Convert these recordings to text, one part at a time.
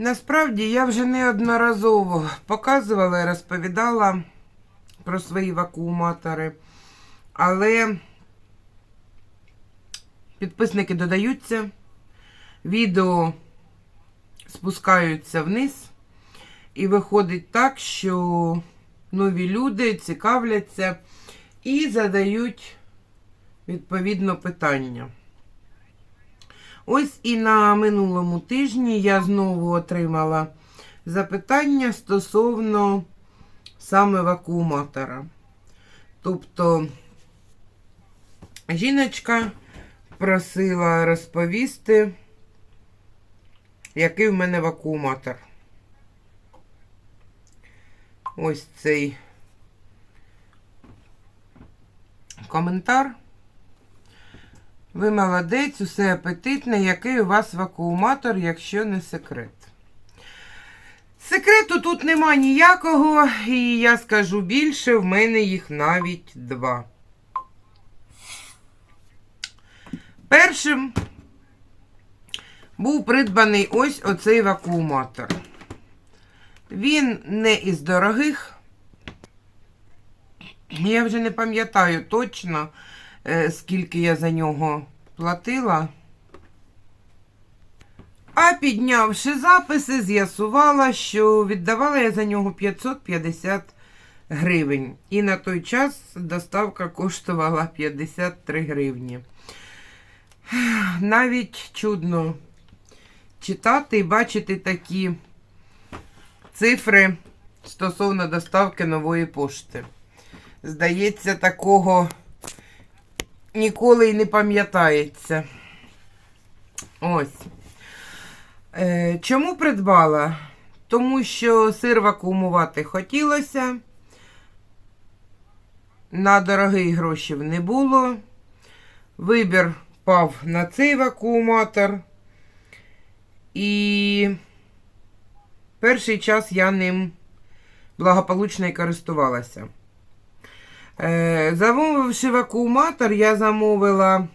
Насправді я вже неодноразово показувала і розповідала про свої вакууматори, але підписники додаються, відео спускаються вниз, і виходить так, що нові люди цікавляться і задають відповідно питання. Ось і на минулому тижні я знову отримала запитання стосовно саме вакууматора. Тобто жіночка просила розповісти, який в мене вакууматор. Ось цей коментар. Ви молодець, усе апетитне, який у вас вакууматор, якщо не секрет. Секрету тут нема ніякого, і я скажу більше, в мене їх навіть два. Першим був придбаний ось оцей вакууматор. Він не із дорогих. Я вже не пам'ятаю точно, е, скільки я за нього платила. А піднявши записи, з'ясувала, що віддавала я за нього 550 гривень. І на той час доставка коштувала 53 гривні. Навіть чудно читати і бачити такі цифри стосовно доставки нової пошти. Здається, такого ніколи й не пам'ятається. Ось. Е, чому придбала? Тому що сир вакуумувати хотілося. На дорогий грошів не було. Вибір пав на цей вакууматор. І перший час я ним благополучно і користувалася. Е, замовивши вакууматор, я замовила,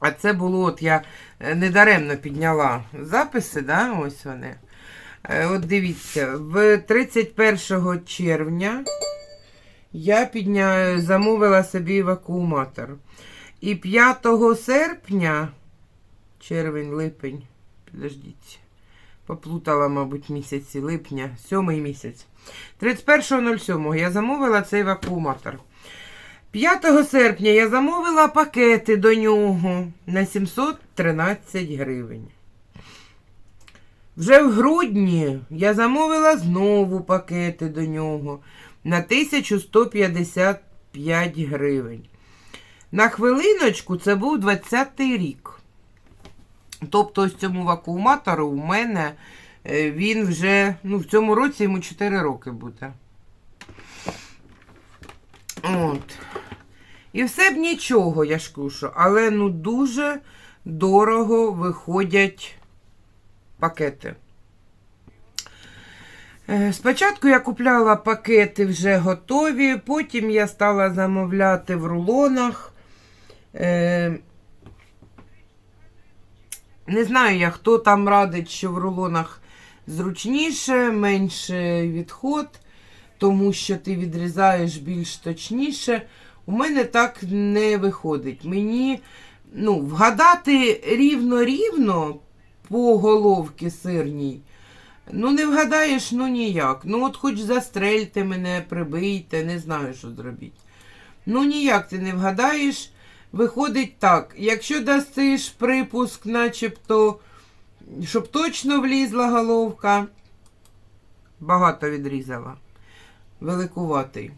а це було, от я е, недаремно підняла записи, да, ось вони. Е, от дивіться, в 31 червня я підня... замовила собі вакууматор. І 5 серпня, червень, липень, підождіть, поплутала, мабуть, місяці липня, сьомий місяць. 31.07 я замовила цей вакууматор. 5 серпня я замовила пакети до нього на 713 гривень. Вже в грудні я замовила знову пакети до нього на 1155 гривень. На хвилиночку це був 20-й рік. Тобто, ось цьому вакууматору у мене е, він вже, ну, в цьому році йому 4 роки буде. От. І все б нічого, я ж кушу, але ну дуже дорого виходять пакети. Е, Спочатку я купляла пакети вже готові, потім я стала замовляти в рулонах. Не знаю я, хто там радить, що в рулонах зручніше, менше відход, тому що ти відрізаєш більш точніше. У мене так не виходить. Мені ну, вгадати рівно-рівно по головці сирній. Ну, не вгадаєш, ну ніяк. Ну, от хоч застрельте мене, прибийте, не знаю, що зробити. Ну, ніяк ти не вгадаєш. Виходить так, якщо дасиш припуск, начебто, щоб точно влізла головка, багато відрізала. Великуватий.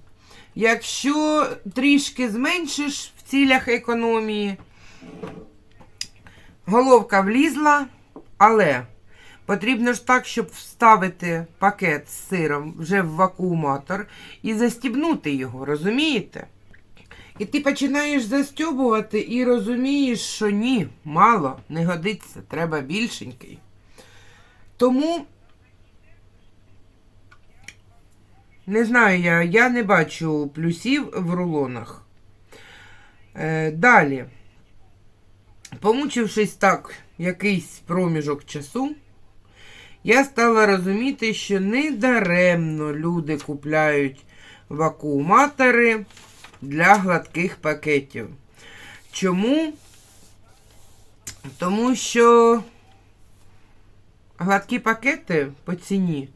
Якщо трішки зменшиш в цілях економії, головка влізла, але потрібно ж так, щоб вставити пакет з сиром вже в вакууматор і застібнути його, розумієте? І ти починаєш застьобувати і розумієш, що ні, мало, не годиться, треба більшенький. Тому Не знаю я, я не бачу плюсів в рулонах. Е, далі. Помучившись так якийсь проміжок часу, я стала розуміти, що недаремно люди купляють вакууматори для гладких пакетів. Чому? Тому що гладкі пакети по ціні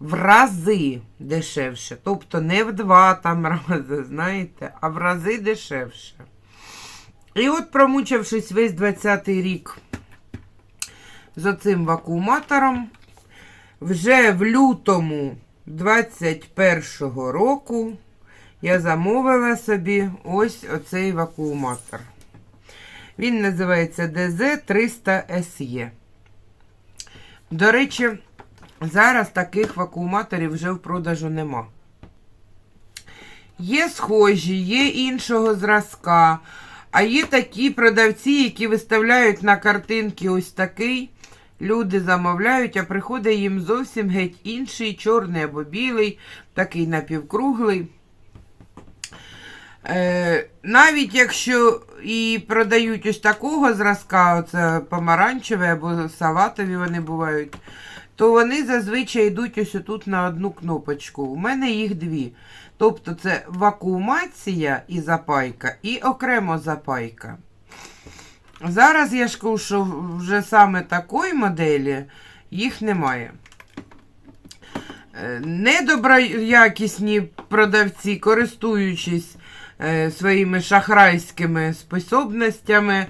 в рази дешевше. Тобто не в два там рази, знаєте, а в рази дешевше. І от, промучившись весь 20-й рік з оцим вакууматором, вже в лютому 21-го року я замовила собі ось оцей вакууматор. Він називається DZ300SE. До речі, зараз таких вакууматорів вже в продажу нема. Є схожі, є іншого зразка, а є такі продавці, які виставляють на картинки ось такий. Люди замовляють, а приходить їм зовсім геть інший, чорний або білий, такий напівкруглий. Е, навіть якщо і продають ось такого зразка, оце помаранчеві або салатові вони бувають, то вони зазвичай йдуть ось отут на одну кнопочку. У мене їх дві. Тобто це вакуумація і запайка, і окремо запайка. Зараз я ж що вже саме такої моделі їх немає. Е, Недоброякісні продавці, користуючись своїми шахрайськими способностями,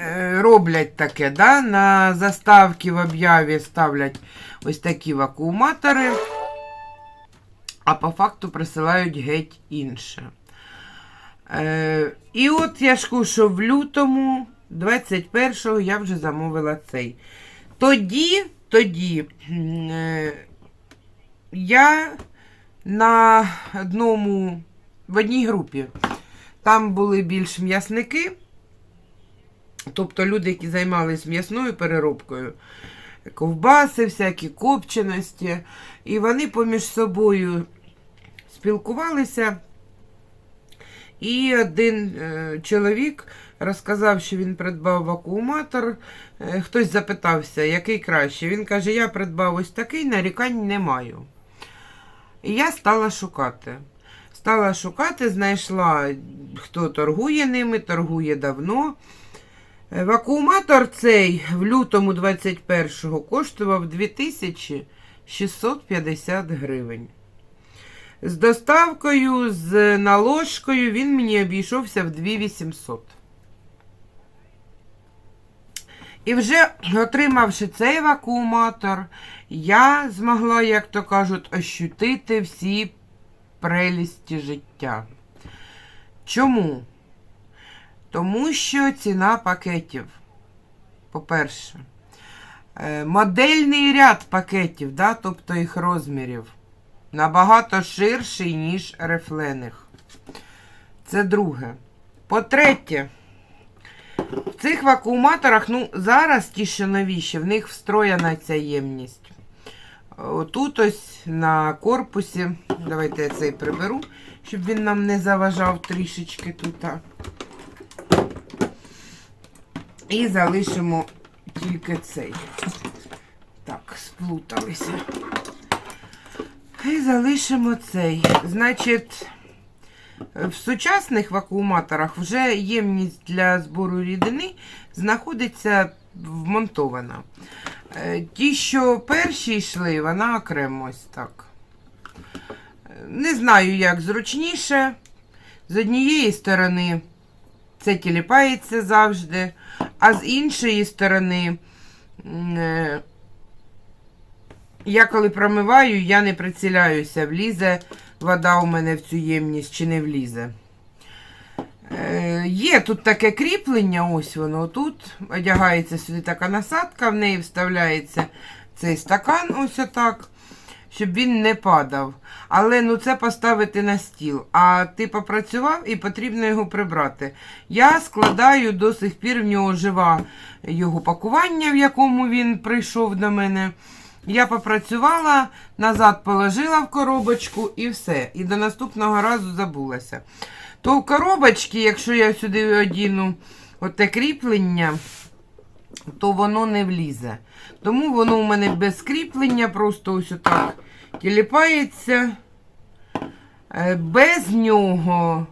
е, роблять таке, да? на заставки в об'яві ставлять ось такі вакууматори, а по факту присилають геть інше. Е, і от я ж що в лютому 21-го я вже замовила цей. Тоді, тоді е, я на одному, в одній групі. Там були більш м'ясники, тобто люди, які займалися м'ясною переробкою, ковбаси, всякі копченості. І вони поміж собою спілкувалися. І один е, чоловік розказав, що він придбав вакууматор. Е, хтось запитався, який краще. Він каже, я придбав ось такий, нарікань не маю. І я стала шукати. Стала шукати, знайшла, хто торгує ними, торгує давно. Е, Вакууматор цей в лютому 21-го коштував 2650 гривень. З доставкою, з наложкою він мені обійшовся в 2800. І вже отримавши цей вакууматор, я змогла, як то кажуть, ощутити всі прелісті життя. Чому? Тому що ціна пакетів. По-перше, е, модельний ряд пакетів, да, тобто їх розмірів, набагато ширший, ніж рефлених. Це друге. По-третє, в цих вакууматорах, ну, зараз ті, що новіші, в них встроєна ця ємність. Отут ось на корпусі, давайте я цей приберу, щоб він нам не заважав трішечки тут. І залишимо тільки цей. Так, сплуталися. І залишимо цей. Значить, в сучасних вакууматорах вже ємність для збору рідини знаходиться вмонтована. Е, Ті, що перші йшли, вона окремо ось так. Не знаю, як зручніше. З однієї сторони це тіліпається завжди, а з іншої сторони, е, я коли промиваю, я не приціляюся, влізе вода у мене в цю ємність чи не влізе. Е, Є тут таке кріплення, ось воно тут. Одягається сюди така насадка, в неї вставляється цей стакан, ось отак, щоб він не падав. Але ну це поставити на стіл. А ти попрацював і потрібно його прибрати. Я складаю до сих пір в нього жива його пакування, в якому він прийшов до мене. Я попрацювала, назад положила в коробочку і все. І до наступного разу забулася. То в коробочці, якщо я сюди одіну оте кріплення, то воно не влізе. Тому воно у мене без кріплення, просто ось отак тіліпається. Е, Без нього,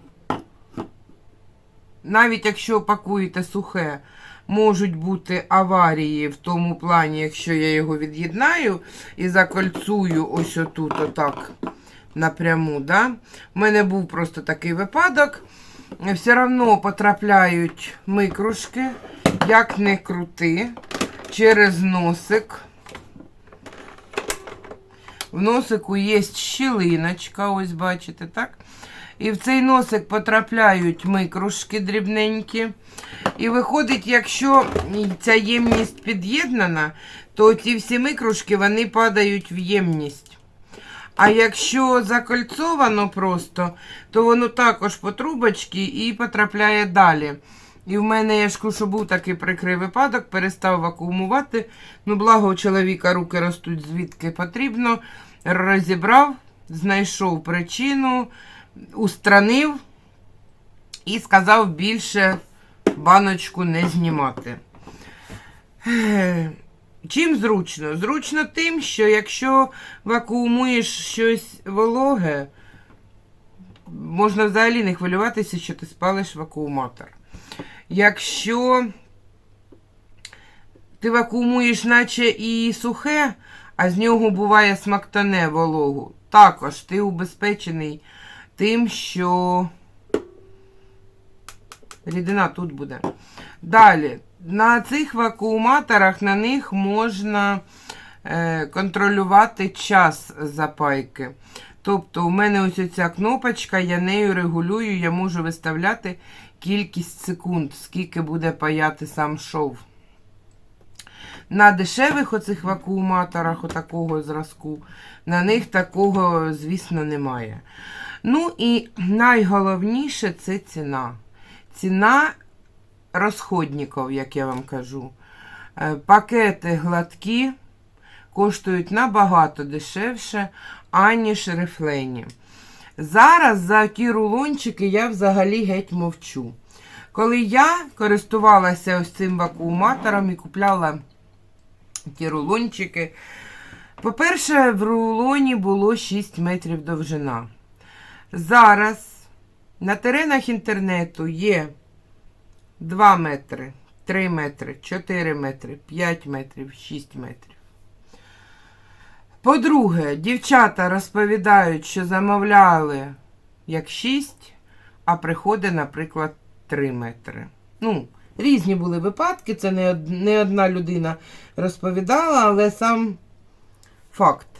навіть якщо пакуєте сухе, можуть бути аварії в тому плані, якщо я його від'єднаю і закольцую ось отут, отак напряму. Да? У мене був просто такий випадок. Все одно потрапляють микрушки, як не крути, через носик. В носику є щілиночка, ось бачите, так? І в цей носик потрапляють микрушки дрібненькі. І виходить, якщо ця ємність під'єднана, то ці всі микрушки вони падають в ємність. А якщо закольцовано просто, то воно також по трубочці і потрапляє далі. І в мене, я ж що був такий прикрий випадок, перестав вакуумувати. Ну, благо у чоловіка руки ростуть звідки потрібно. Розібрав, знайшов причину, устранив і сказав більше баночку не знімати. Чим зручно? Зручно тим, що якщо вакуумуєш щось вологе, можна взагалі не хвилюватися, що ти спалиш вакууматор. Якщо ти вакуумуєш, наче і сухе, а з нього буває смактане вологу, також ти убезпечений тим, що рідина тут буде. Далі, на цих вакууматорах на них можна е, контролювати час запайки. Тобто, у мене ось ця кнопочка, я нею регулюю, я можу виставляти кількість секунд, скільки буде паяти сам шов. На дешевих оцих вакууматорах, отакого зразку, на них такого, звісно, немає. Ну і найголовніше це ціна. Ціна розходників, як я вам кажу. Е, Пакети гладкі коштують набагато дешевше, аніж рифлені. Зараз за ті рулончики я взагалі геть мовчу. Коли я користувалася ось цим вакууматором і купляла ті рулончики, по-перше, в рулоні було 6 метрів довжина. Зараз на теренах інтернету є 2 метри, 3 метри, 4 метри, 5 метрів, 6 метрів. По-друге, дівчата розповідають, що замовляли як 6, а приходить, наприклад, 3 метри. Ну, різні були випадки, це не, одна людина розповідала, але сам факт.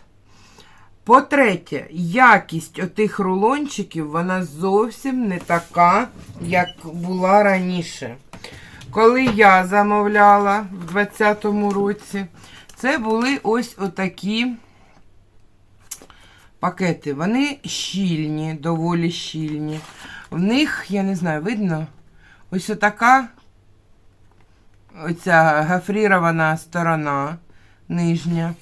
По-третє, якість отих рулончиків, вона зовсім не така, як була раніше. Коли я замовляла в 2020 році, це були ось отакі пакети. Вони щільні, доволі щільні. В них, я не знаю, видно, ось отака оця гафрірована сторона нижня.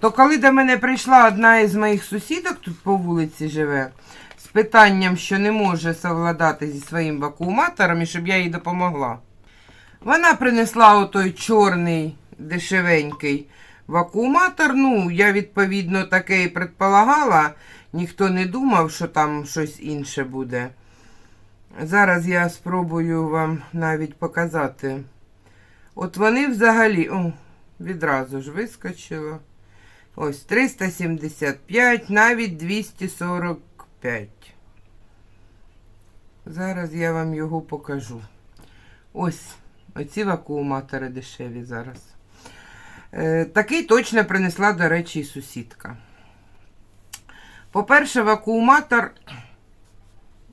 То коли до мене прийшла одна із моїх сусідок, тут по вулиці живе, з питанням, що не може совладати зі своїм вакууматором і щоб я їй допомогла. Вона принесла отой чорний дешевенький вакууматор. Ну, я, відповідно, таке і предполагала. Ніхто не думав, що там щось інше буде. Зараз я спробую вам навіть показати. От вони взагалі, о, відразу ж вискочило. Ось 375, навіть 245. Зараз я вам його покажу. Ось, оці вакууматори дешеві зараз. Е, такий точно принесла, до речі, і сусідка. По-перше, вакууматор.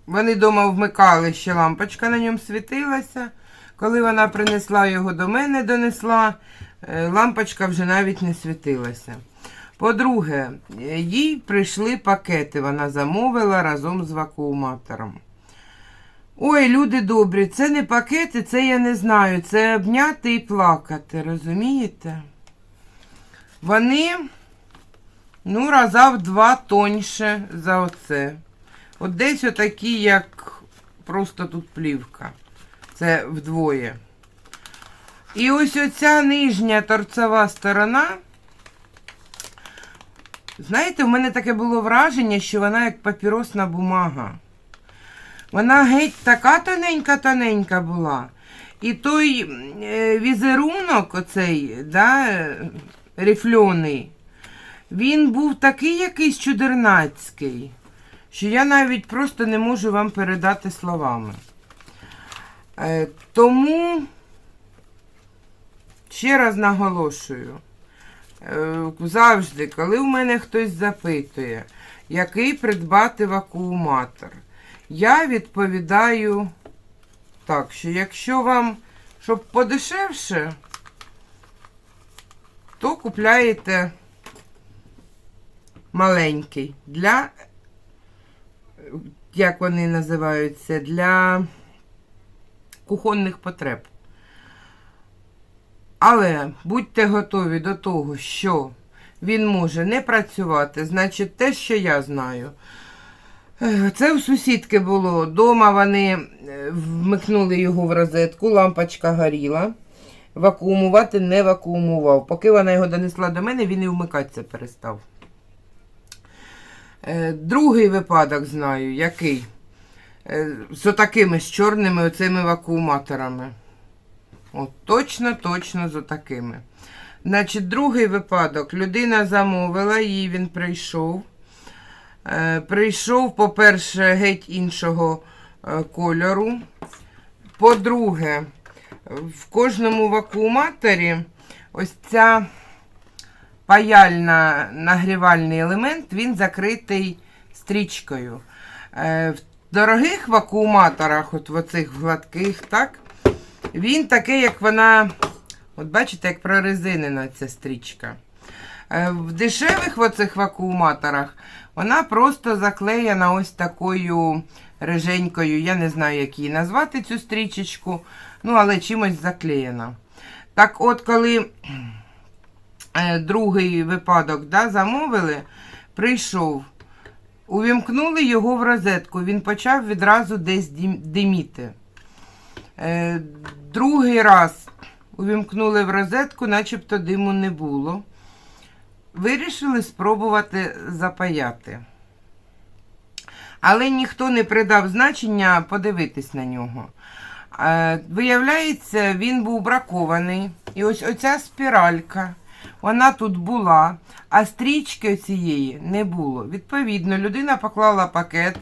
Вони вдома вмикали, ще лампочка на ньому світилася. Коли вона принесла його до мене, донесла, е, лампочка вже навіть не світилася. По-друге, їй прийшли пакети, вона замовила разом з вакууматором. Ой, люди добрі, це не пакети, це я не знаю. Це обняти і плакати, розумієте? Вони, ну, раза в два тоньше за оце. От десь отакі, як просто тут плівка. Це вдвоє. І ось оця нижня торцева сторона. Знаєте, в мене таке було враження, що вона як папіросна бумага. Вона геть така тоненька-тоненька була. І той е, візерунок, оцей, да, рифльоний, він був такий якийсь чудернацький, що я навіть просто не можу вам передати словами. Е, тому ще раз наголошую. Е, Завжди, коли в мене хтось запитує, який придбати вакууматор, я відповідаю так, що якщо вам, щоб подешевше, то купляєте маленький для, як вони називаються, для кухонних потреб. Але будьте готові до того, що він може не працювати. Значить, те, що я знаю. Це у сусідки було. Дома вони е, вмикнули його в розетку, лампочка горіла. Вакуумувати не вакуумував. Поки вона його донесла до мене, він і вмикатися перестав. Е, Другий випадок знаю, який? Е, З отакими з чорними оцими вакууматорами. От точно, точно з отакими. Значить, другий випадок. Людина замовила, їй він прийшов. Е, прийшов, по-перше, геть іншого е, кольору. По-друге, в кожному вакууматорі ось ця паяльна нагрівальний елемент, він закритий стрічкою. Е, в дорогих вакууматорах, от в оцих гладких, так, він такий, як вона, от бачите, як прорезинена ця стрічка. Е, В дешевих оцих вакууматорах вона просто заклеєна ось такою реженькою. Я не знаю, як її назвати цю стрічечку, ну, але чимось заклеєна. Так от, коли е, другий випадок да, замовили, прийшов, увімкнули його в розетку, він почав відразу десь дим- диміти. Е, Другий раз увімкнули в розетку, начебто диму не було. Вирішили спробувати запаяти. Але ніхто не придав значення подивитись на нього. Е, Виявляється, він був бракований. І ось оця спіралька, вона тут була, а стрічки цієї не було. Відповідно, людина поклала пакет,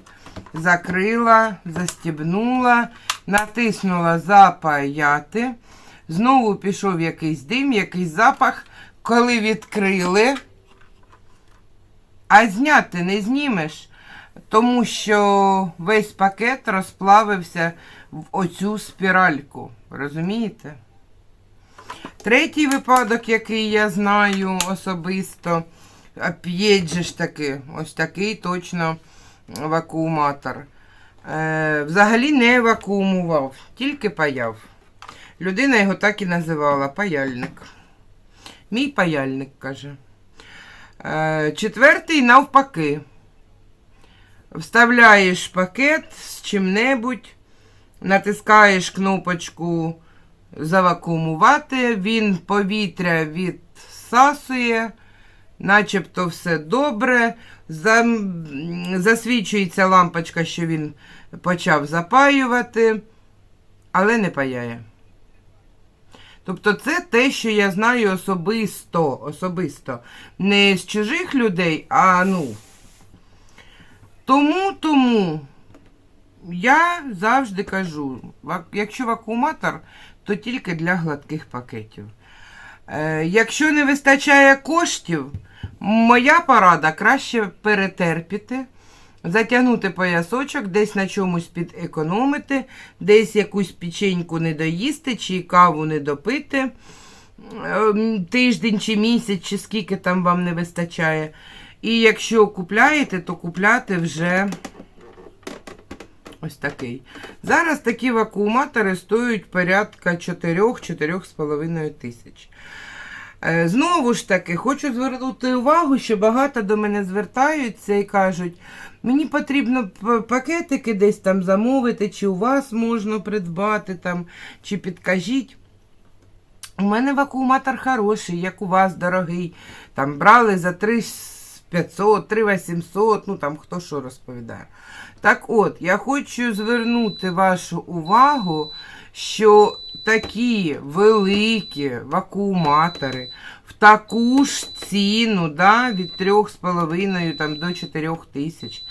закрила, застібнула, натиснула запаяти. Знову пішов якийсь дим, якийсь запах. Коли відкрили, а зняти не знімеш, тому що весь пакет розплавився в оцю спіральку. Розумієте? Третій випадок, який я знаю особисто, оп'єть таки, ось такий точно вакууматор. Е, взагалі не вакуумував, тільки паяв. Людина його так і називала паяльник. Мій паяльник каже. Е, четвертий навпаки. Вставляєш пакет з чим-небудь, натискаєш кнопочку завакуумувати, він повітря відсасує, начебто все добре. Засвічується лампочка, що він почав запаювати, але не паяє. Тобто це те, що я знаю особисто, особисто. Не з чужих людей, а ну. Тому, тому я завжди кажу, якщо вакууматор, то тільки для гладких пакетів. Е, якщо не вистачає коштів, моя порада краще перетерпіти, затягнути поясочок, десь на чомусь підекономити, десь якусь печеньку не доїсти, чи каву не допити. Ем, Тиждень чи місяць, чи скільки там вам не вистачає. І якщо купляєте, то купляти вже ось такий. Зараз такі вакууматори стоять порядка 4-4,5 тисяч. Е, Знову ж таки, хочу звернути увагу, що багато до мене звертаються і кажуть, мені потрібно пакетики десь там замовити, чи у вас можна придбати там, чи підкажіть. У мене вакууматор хороший, як у вас дорогий. Там брали за 3 500, 3 800, ну там хто що розповідає. Так от, я хочу звернути вашу увагу, що такі великі вакууматори в таку ж ціну, да, від 3,5 там, до 4 тисяч,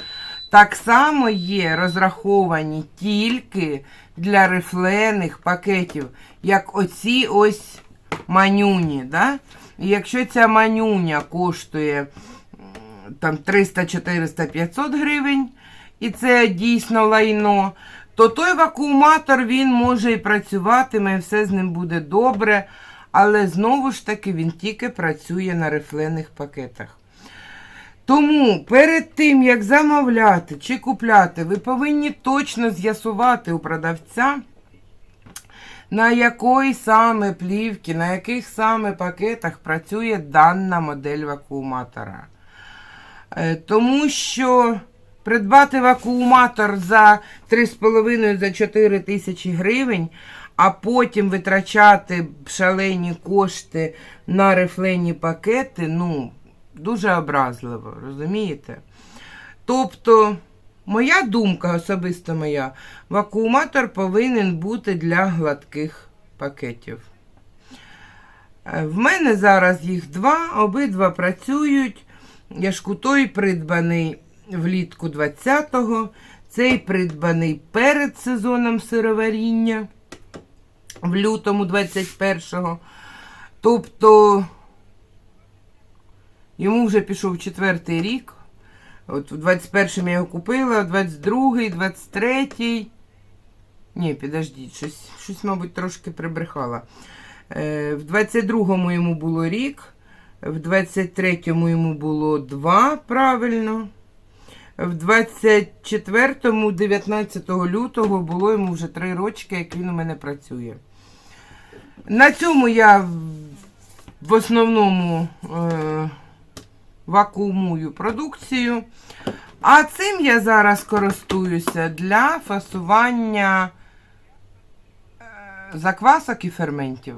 так само є розраховані тільки для рифлених пакетів, як оці ось манюні. Да? І якщо ця манюня коштує там 300, 400, 500 гривень, і це дійсно лайно, то той вакууматор він може і працюватиме, і все з ним буде добре. Але знову ж таки він тільки працює на рифлених пакетах. Тому перед тим, як замовляти чи купляти, ви повинні точно з'ясувати у продавця, на якої саме плівки, на яких саме пакетах працює дана модель вакууматора. Е, Тому що придбати вакууматор за 3,5 за 4 тисячі гривень, а потім витрачати шалені кошти на рифлені пакети, ну, дуже образливо, розумієте? Тобто, моя думка, особисто моя, вакууматор повинен бути для гладких пакетів. Е, В мене зараз їх два, обидва працюють. Яшкутой придбаний влітку 20-го, цей придбаний перед сезоном сироваріння в лютому 21-го. Тобто йому вже пішов четвертий рік. От в 21-му я його купила, 22-й, 23-й. Ні, підождіть, щось, щось, мабуть, трошки прибрехала. Е, в 22-му йому було рік, в 23-му йому було 2, правильно. В 24-му, 19 лютого, було йому вже 3 рочки, як він у мене працює. На цьому я в- в основному е, вакуумую продукцію. А цим я зараз користуюся для фасування е, заквасок і ферментів.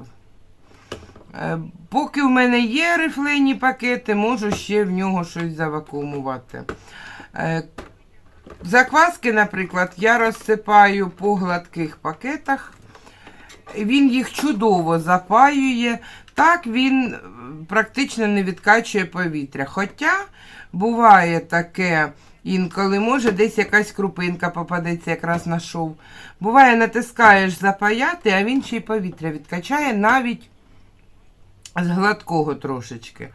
Е, Поки в мене є рифлені пакети, можу ще в нього щось завакуумувати. Е, Закваски, наприклад, я розсипаю по гладких пакетах. Він їх чудово запаює. Так він е, практично не відкачує повітря. Хоча буває таке, інколи може десь якась крупинка попадеться якраз на шов. Буває, натискаєш запаяти, а він ще й повітря відкачає навіть з гладкого трошечки.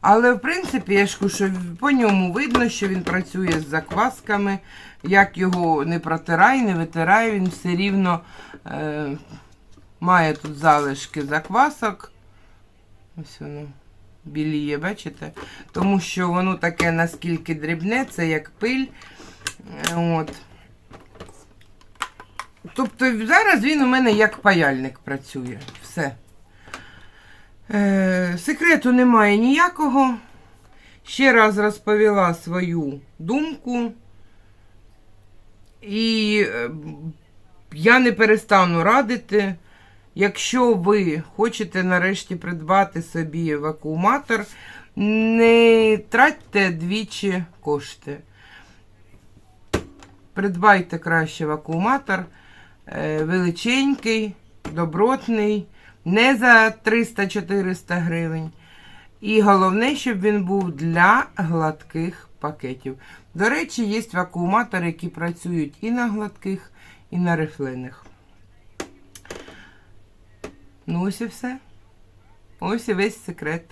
Але, в принципі, я ж що по ньому видно, що він працює з заквасками. Як його не протирай, не витирай, він все рівно е, має тут залишки заквасок. Ось воно біліє, бачите? Тому що воно таке наскільки дрібне, це як пиль. Е, От. Тобто зараз він у мене як паяльник працює. Все. Е, секрету немає ніякого. Ще раз розповіла свою думку. І е, я не перестану радити. Якщо ви хочете нарешті придбати собі вакууматор, не тратьте двічі кошти. Придбайте краще вакууматор, е, величенький, добротний, не за 300-400 гривень. І головне, щоб він був для гладких пакетів. До речі, є вакууматори, які працюють і на гладких, і на рифлених. Ну, ось і все. Ось і весь секрет.